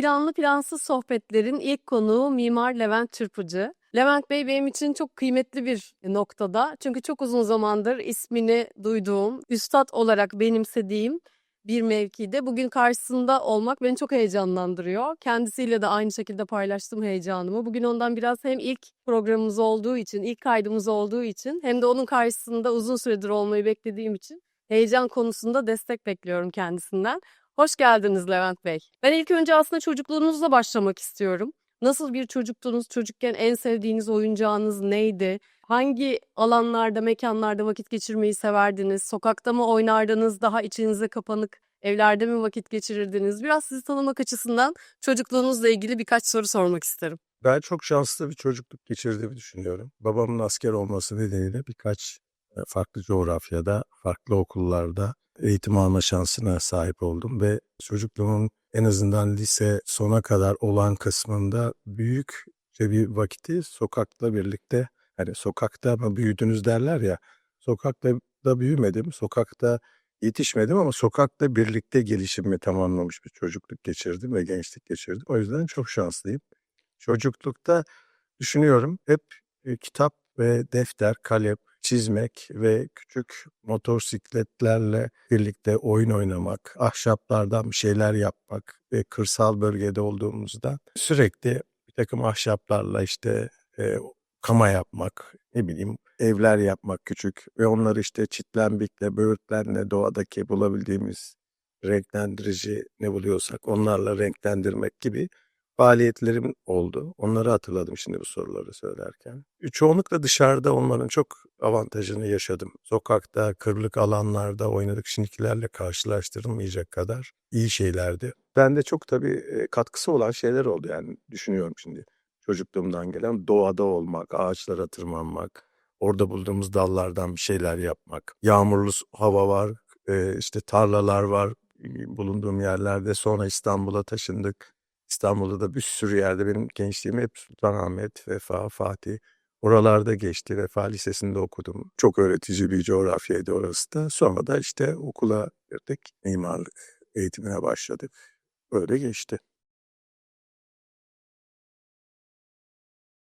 Planlı Plansız Sohbetler'in ilk konuğu Mimar Levent Çırpıcı. Levent Bey benim için çok kıymetli bir noktada. Çünkü çok uzun zamandır ismini duyduğum, üstad olarak benimsediğim bir mevkide bugün karşısında olmak beni çok heyecanlandırıyor. Kendisiyle de aynı şekilde paylaştım heyecanımı. Bugün ondan biraz hem ilk programımız olduğu için, ilk kaydımız olduğu için hem de onun karşısında uzun süredir olmayı beklediğim için heyecan konusunda destek bekliyorum kendisinden. Hoş geldiniz Levent Bey. Ben ilk önce aslında çocukluğunuzla başlamak istiyorum. Nasıl bir çocuktunuz? Çocukken en sevdiğiniz oyuncağınız neydi? Hangi alanlarda, mekanlarda vakit geçirmeyi severdiniz? Sokakta mı oynardınız? Daha içinize kapanık evlerde mi vakit geçirirdiniz? Biraz sizi tanımak açısından çocukluğunuzla ilgili birkaç soru sormak isterim. Ben çok şanslı bir çocukluk geçirdiğimi düşünüyorum. Babamın asker olması nedeniyle birkaç e, farklı coğrafyada, farklı okullarda eğitim alma şansına sahip oldum ve çocukluğumun en azından lise sona kadar olan kısmında büyükçe bir vakiti sokakla birlikte hani sokakta mı büyüdünüz derler ya sokakta da büyümedim, sokakta yetişmedim ama sokakta birlikte gelişimimi tamamlamış bir çocukluk geçirdim ve gençlik geçirdim. O yüzden çok şanslıyım. Çocuklukta düşünüyorum hep e, kitap ve defter, kalem, çizmek ve küçük motosikletlerle birlikte oyun oynamak, ahşaplardan bir şeyler yapmak ve kırsal bölgede olduğumuzda sürekli bir takım ahşaplarla işte e, kama yapmak, ne bileyim evler yapmak küçük ve onları işte çitlenbikle, böğürtlenle doğadaki bulabildiğimiz renklendirici ne buluyorsak onlarla renklendirmek gibi faaliyetlerim oldu. Onları hatırladım şimdi bu soruları söylerken. Çoğunlukla dışarıda olmanın çok avantajını yaşadım. Sokakta, kırlık alanlarda oynadık şimdikilerle karşılaştırılmayacak kadar iyi şeylerdi. Bende çok tabii e, katkısı olan şeyler oldu yani düşünüyorum şimdi. Çocukluğumdan gelen doğada olmak, ağaçlara tırmanmak, orada bulduğumuz dallardan bir şeyler yapmak. Yağmurlu hava var, e, işte tarlalar var bulunduğum yerlerde. Sonra İstanbul'a taşındık. İstanbul'da da bir sürü yerde benim gençliğim hep Sultanahmet, Vefa, Fatih. Oralarda geçti. Vefa Lisesi'nde okudum. Çok öğretici bir coğrafyaydı orası da. Sonra da işte okula girdik. Mimarlık eğitimine başladık. Öyle geçti.